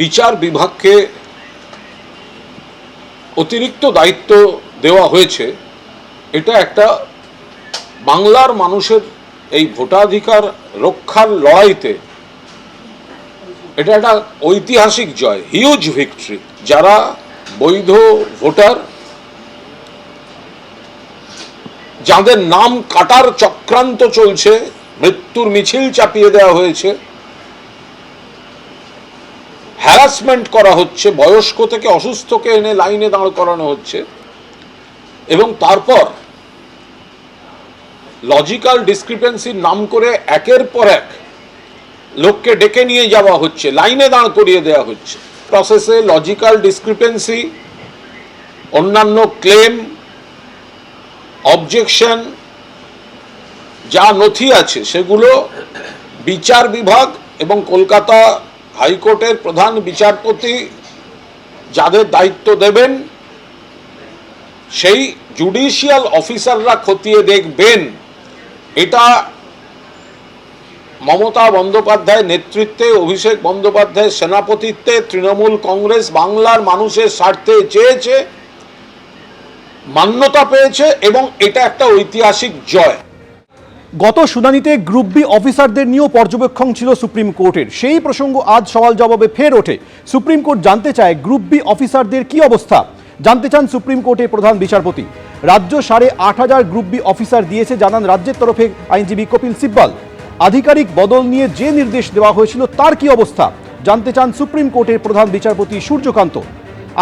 বিচার বিভাগকে অতিরিক্ত দায়িত্ব দেওয়া হয়েছে, এটা একটা বাংলার মানুষের এই ভোটাধিকার রক্ষার লড়াইতে এটা একটা ঐতিহাসিক জয় হিউজ ভিক্টরি যারা বৈধ ভোটার, যাদের নাম কাটার চক্রান্ত চলছে, মৃত্যুর মিছিল চাপিয়ে দেওয়া হয়েছে হ্যারাসমেন্ট করা হচ্ছে, বয়স্ক থেকে অসুস্থকে এনে লাইনে দাঁড় করানো হচ্ছে। এবং তারপর লজিক্যাল ডিসক্রিপেন্সির নাম করে একের পর এক লোককে ডেকে নিয়ে যাওয়া হচ্ছে, লাইনে দাঁড় করিয়ে দেওয়া হচ্ছে। প্রসেসে লজিক্যাল ডিসক্রিপেন্সি অন্যান্য ক্লেম অবজেকশন যা নথি আছে, সেগুলো বিচার বিভাগ এবং কলকাতা হাইকোর্টের প্রধান বিচারপতি যাদের দায়িত্ব দেবেন, সেই জুডিশিয়াল অফিসাররা খতিয়ে দেখবেন। এটা মমতা বন্দ্যোপাধ্যায় নেতৃত্বে, অভিষেক বন্দ্যোপাধ্যায়ের সেনাপতিত্বে, তৃণমূল কংগ্রেস বাংলার মানুষের স্বার্থে চেয়েছে, মান্যতা পেয়েছে, এবং এটা একটা ঐতিহাসিক জয়। গত শুনানিতে গ্রুপ বি অফিসারদের নিয়েও পর্যবেক্ষণ ছিল সুপ্রিম কোর্টের। সেই প্রসঙ্গ আজ সওয়াল জবাবে ফের ওঠে। সুপ্রিম কোর্ট জানতে চায় গ্রুপ বি অফিসারদের কি অবস্থা? জানতে চান সুপ্রিম কোর্টের প্রধান বিচারপতি। রাজ্য সাড়ে আট হাজার গ্রুপ বি অফিসার দিয়েছে, জানান রাজ্যের তরফে আইনজীবী কপিল সিব্বল। আধিকারিক বদল নিয়ে যে নির্দেশ দেওয়া হয়েছিল তার কি অবস্থা? জানতে চান সুপ্রিম কোর্টের প্রধান বিচারপতি সূর্যকান্ত।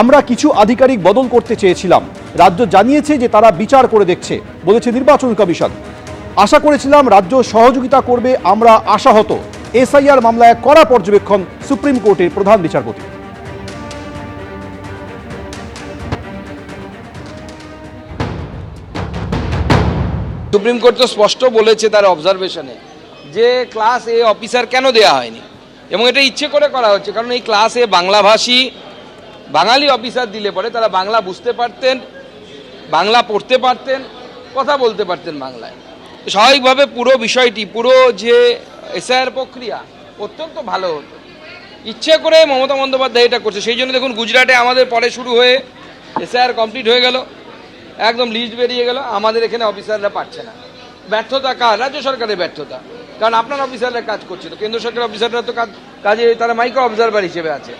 আমরা কিছু আধিকারিক বদল করতে চেয়েছিলাম। রাজ্য জানিয়েছে যে তারা বিচার করে দেখছে, বলেছে নির্বাচন কমিশন। আশা করেছিলাম রাজ্য সহযোগিতা করবে, আমরা আশাহত। এসআইআর মামলায় কড়া পর্যবেক্ষণ সুপ্রিম কোর্টের প্রধান বিচারপতি। সুপ্রিম কোর্ট তো স্পষ্ট বলেছে তার অবজারভেশনে যে ক্লাস এ অফিসার কেন দেয়া হয়নি? এবং এটা ইচ্ছে করে করা হচ্ছে, কারণ এই ক্লাস এ বাংলাভাষী, বাঙালি অফিসার দিলে পরে তারা বাংলা বুঝতে পারতেন, বাংলা পড়তে পারতেন, কথা বলতে পারতেন বাংলায়। স্বাভাবিকভাবে পুরো বিষয়টি, পুরো যে এসআইআর প্রক্রিয়া অত্যন্ত ভালো হতো। ইচ্ছে করে মমতা বন্দ্যোপাধ্যায় এটা করছে। সেই জন্য দেখুন গুজরাটে আমাদের পরে শুরু হয়ে এসআইআর কমপ্লিট হয়ে গেল। একদম লিস্ট বেরিয়ে গেল। আমাদের এখানে অফিসাররা পাচ্ছে না। ব্যর্থতা কার? রাজ্য সরকারের ব্যর্থতা। কারণ আপনার অফিসাররা কাজ করছিল কেন্দ্র সরকারের অফিসাররা তো কাজ, কাজে তারা মাইক্রো অবজারভার হিসেবে আছে।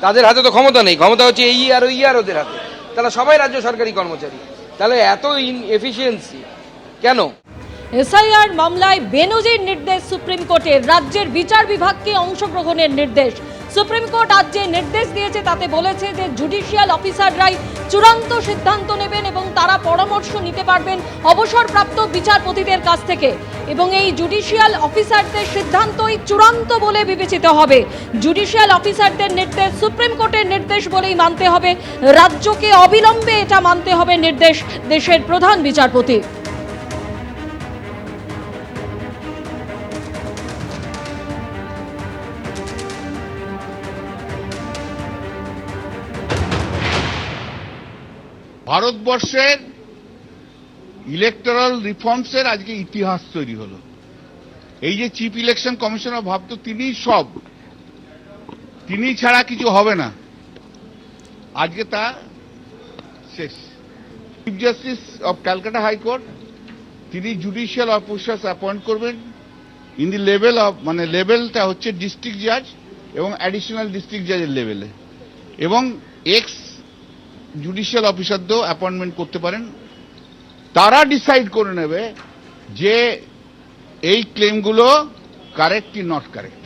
তাদের হাতে তো ক্ষমতা নেই। ক্ষমতা হচ্ছে এই আর ওই আর ওদের হাতে। তারা সবাই রাজ্য সরকারি কর্মচারী। তাহলে এত ইন এফিসিয়েন্সি কেন? এসআইআর মামলায় বেনজির নির্দেশ সুপ্রিম কোর্টের রাজ্যের বিচার বিভাগকে অংশগ্রহণের নির্দেশ। সুপ্রিম কোর্ট আজ যে নির্দেশ দিয়েছে, তাতে বলেছে যে জুডিশিয়াল অফিসাররাই চূড়ান্ত সিদ্ধান্ত নেবেন এবং তারা পরামর্শ নিতে পারবেন অবসরপ্রাপ্ত বিচারপতিদের কাছ থেকে। এবং এই জুডিশিয়াল অফিসারদের সিদ্ধান্তই চূড়ান্ত বলে বিবেচিত হবে। জুডিশিয়াল অফিসারদের নির্দেশ সুপ্রিম কোর্টের নির্দেশ বলেই মানতে হবে। রাজ্যকে অবিলম্বে এটা মানতে হবে নির্দেশ দেশের প্রধান বিচারপতি। ভারতবর্ষের ইলেকটোরাল রিফর্মসের আজকে ইতিহাস তৈরি হলো। এই যে চিফ ইলেকশন কমিশনার ভাবতো তিনি সব। তিনি ছাড়া কিছু হবে না। আজকে তা শেষ। Chief justice of Calcutta high court তিনি জুডিশিয়াল অফিসার্স অ্যাপয়েন্ট করবেন। ইন দি লেভেল অফ মানে লেভেলটা হচ্ছে ডিস্ট্রিক্ট জাজ এবং অ্যাডিশনাল ডিস্ট্রিক্ট জাজের লেভেলে এবং এক্স জুডিশিয়াল অফিসারদেরও অ্যাপয়েন্টমেন্ট করতে পারেন। তারা ডিসাইড করে নেবে যে এই ক্লেমগুলো কারেক্ট কি নট কারেক্ট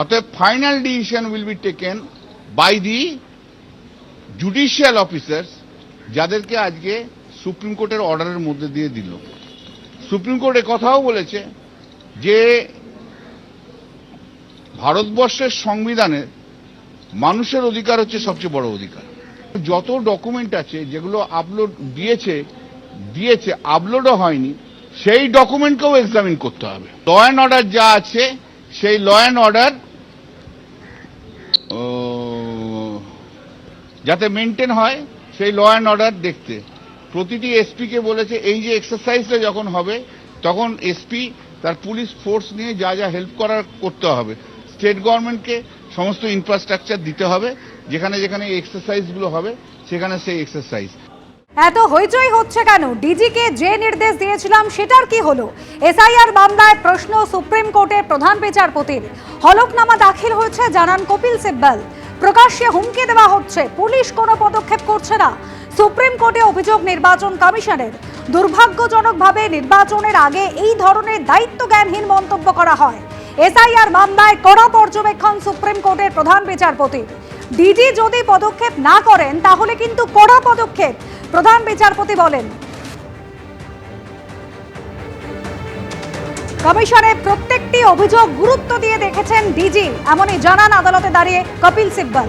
অতএব final decision will be taken by the judicial officers যাদেরকে আজকে সুপ্রিম কোর্টের অর্ডারের মধ্যে দিয়ে দিল। সুপ্রিম কোর্ট কথাও বলেছে যে ভারতবর্ষের সংবিধানে মানুষের অধিকার হচ্ছে সবচেয়ে বড় অধিকার। যত ডকুমেন্ট আছে, যেগুলো আপলোড দিয়েছে দিয়েছে আপলোডও হয়নি, সেই ডকুমেন্টকেও এক্সামিন করতে হবে। ল অ্যান্ড অর্ডার যা আছে, সেই ল অ্যান্ড অর্ডার যাতে মেনটেন হয়, সেই ল অ্যান্ড অর্ডার দেখতে। প্রতিটি এসপি কে বলেছে, এই যে এক্সারসাইজটা যখন হবে, তখন এসপি তার পুলিশ ফোর্স নিয়ে যা যা হেল্প করার করতে হবে। স্টেট গভর্নমেন্টকে সমস্ত ইনফ্রাস্ট্রাকচার দিতে হবে, যেখানে যেখানে এক্সারসাইজগুলো হবে, সেখানে সেই এক্সারসাইজ এত হইচই হচ্ছে কেন? ডিজিকে যে নির্দেশ দিয়েছিলাম, সেটার কি হলো? এসআইআর মামলায় প্রশ্ন সুপ্রিম কোর্টের প্রধান বিচারপতির। হলফনামা দাখিল হয়েছে, জানান কপিল সিব্বল। প্রকাশ্যে হুমকি দেওয়া হচ্ছে, পুলিশ কোনো পদক্ষেপ করছে না। সুপ্রিম কোর্টে অভিযোগ নির্বাচন কমিশনের। দুর্ভাগ্যজনকভাবে নির্বাচনের আগে এই ধরনের দায়িত্বজ্ঞানহীন মন্তব্য করা হয়। এসআইআর মামলায় কড়া পর্যবেক্ষণ সুপ্রিম কোর্টের প্রধান বিচারপতি। ডিজি যদি পদক্ষেপ না করেন, তাহলে কিন্তু কড়া পদক্ষেপ, প্রধান বিচারপতি বলেন। কমিশনের প্রত্যেকটি অভিযোগ গুরুত্ব দিয়ে দেখেছেন ডিজি, এমনই জানান আদালতে দাঁড়িয়ে কপিল সিব্বল।